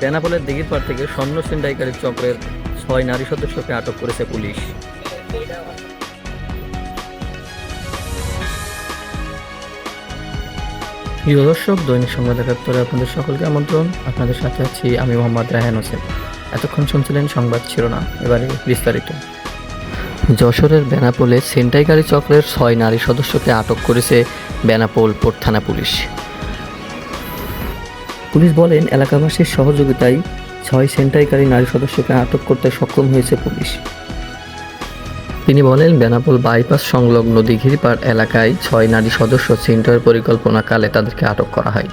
বেনাপোলের দিঘির পাড় থেকে স্বর্ণ ছিনতাইকারী চক্রের ছয় নারী সদস্যকে আটক করেছে পুলিশ। প্রিয় দর্শক, দৈনিক সংবাদ একাত্তরে আপনাদের সকলকে আমন্ত্রণ। আপনাদের সাথে আছি আমি মোহাম্মদ রায়হান হোসেন। এতক্ষণ শুনছিলেন সংবাদ শিরোনাম, এবারে বিস্তারিত। যশোরের বেনাপোলে ছিনতাইকারী চক্রের ছয় নারী সদস্যকে আটক করেছে বেনাপোল পোর্ট থানা পুলিশ। পুলিশ বলেন, এলাকাবাসীর সহযোগিতায় ছয় সেন্টাইকারী নারী সদস্যকে আটক করতে সক্ষম হয়েছে পুলিশ। তিনি বলেন, বেনাপোল বাইপাস সংলগ্ন দিঘিরপাড় এলাকায় ছয় নারী সদস্য সেন্টার পরিকল্পনাকালে তাদেরকে আটক করা হয়।